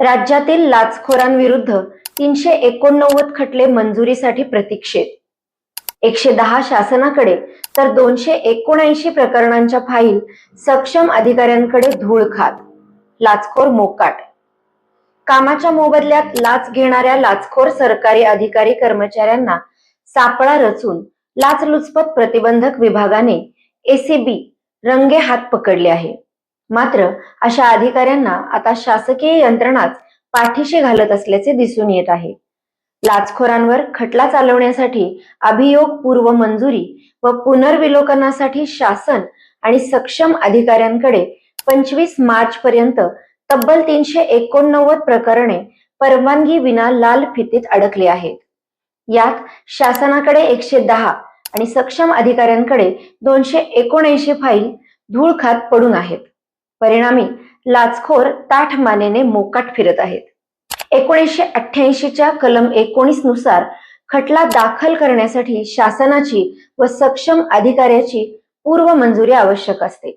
राज्यातील लाचखोरांविरुद्ध तीनशे एकोणनव्वद खटले मंजुरीसाठी प्रतीक्षेत. एकशे दहा शासनाकडे तर दोनशे एकोणऐंशी प्रकरणांच्या फाईल सक्षम अधिकाऱ्यांकडे धूळ खात लाचखोर मोकाट. कामाच्या मोबदल्यात लाच घेणाऱ्या लाचखोर सरकारी अधिकारी कर्मचाऱ्यांना सापळा रचून लाचलुचपत प्रतिबंधक विभागाने एसीबी रंगे हात पकडले आहे. मात्र अशा अधिकाऱ्यांना आता शासकीय यंत्रणाच पाठीशी घालत असल्याचे दिसून येत आहे. लाचखोरांवर खटला चालवण्यासाठी अभियोग पूर्व मंजुरी व पुनर्विलोकनासाठी शासन आणि सक्षम अधिकाऱ्यांकडे पंचवीस मार्च पर्यंत तब्बल तीनशे एकोणनव्वद प्रकरणे परवानगी विना लाल फितीत अडकली आहेत. यात शासनाकडे एकशे दहा आणि सक्षम अधिकाऱ्यांकडे दोनशे एकोणऐंशी फाईल धूळ खात पडून आहेत. परिणामी लाचखोर ताठ मानेने मोकाट फिरत आहेत. एकोणीसशे अठ्ठ्याऐंशीच्या कलम एकोणीसनुसार खटला दाखल करण्यासाठी शासनाची व सक्षम अधिकाऱ्याची पूर्व मंजुरी आवश्यक असते.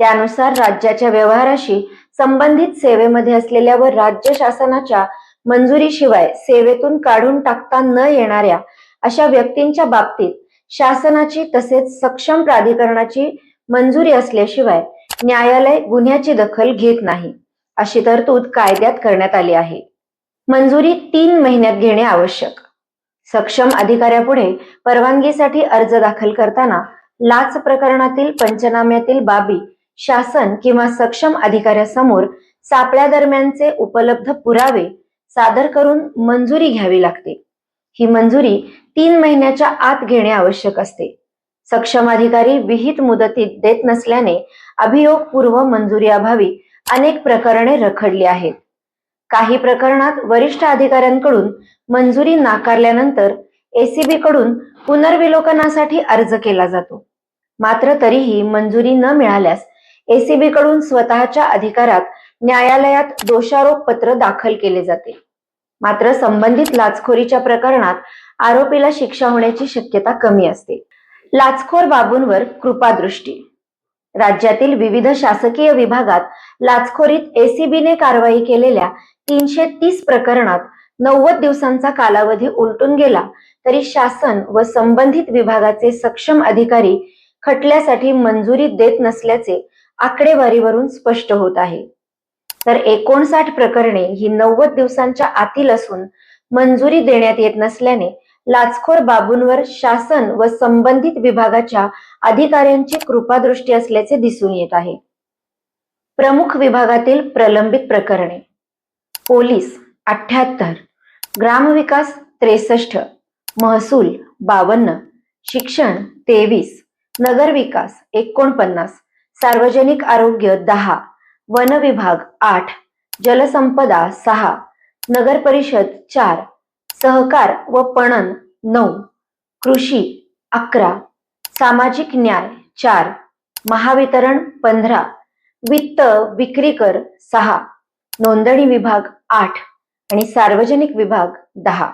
त्यानुसार राज्याच्या व्यवहाराशी संबंधित सेवेमध्ये असलेल्या व राज्य शासनाच्या मंजुरीशिवाय सेवेतून काढून टाकता न येणाऱ्या अशा व्यक्तींच्या बाबतीत शासनाची तसेच सक्षम प्राधिकरणाची मंजुरी असल्याशिवाय न्यायालय गुन्ह्याची दखल घेत नाही अशी तरतूद कायद्यात करण्यात आली आहे. मंजुरी तीन महिन्यात घेणे आवश्यक. सक्षम अधिकाऱ्यापुढे परवानगीसाठी अर्ज दाखल करताना लाच प्रकरणातील पंचनाम्यातील बाबी शासन किंवा सक्षम अधिकाऱ्यासमोर सापळ्या दरम्यानचे उपलब्ध पुरावे सादर करून मंजुरी घ्यावी लागते. ही मंजुरी तीन महिन्याच्या आत घेणे आवश्यक असते. सक्षम अधिकारी विहित मुदतीत देत नसल्याने अभियोग पूर्व मंजुरी अभावी अनेक प्रकरणे रखडली आहेत. काही प्रकरणात वरिष्ठ अधिकाऱ्यांकडून मंजुरी नाकारल्यानंतर एसीबी कडून पुनर्विलोकनासाठी अर्ज केला जातो. मात्र तरीही मंजुरी न मिळाल्यास एसीबी कडून स्वतःच्या अधिकारात न्यायालयात दोषारोप पत्र दाखल केले जाते. मात्र संबंधित लाचखोरीच्या प्रकरणात आरोपीला शिक्षा होण्याची शक्यता कमी असते. लाचखोर बाबूंवर कृपादृष्टी. राज्यातील विविध शासकीय विभागात लाचखोरीत एसीबीने कारवाई केलेल्या तीनशे तीस प्रकरणात नव्वद दिवसांचा कालावधी उलटून गेला तरी शासन व संबंधित विभागाचे सक्षम अधिकारी खटल्यासाठी मंजुरी देत नसल्याचे आकडेवारीवरून स्पष्ट होत आहे. तर एकोणसाठ प्रकरणे ही नव्वद दिवसांच्या आतील असून मंजुरी देण्यात येत नसल्याने लाचखोर बाबूंवर शासन व संबंधित विभागाच्या अधिकाऱ्यांची कृपादृष्टी असल्याचे दिसून येत आहे. प्रमुख विभागातील प्रलंबित प्रकरणे. पोलीस अठ्याहत्तर ग्रामविकास त्रेसष्ट महसूल बावन्न शिक्षण तेवीस नगरविकास एकोणपन्नास सार्वजनिक आरोग्य दहा वन विभाग आठ जलसंपदा सहा नगर परिषद चार सहकार व पणन. नऊ. कृषी. अकरा. सामाजिक न्याय. चार. महावितरण. पंधरा. वित्त विक्री कर. सहा. नोंदणी विभाग आठ आणि सार्वजनिक विभाग दहा.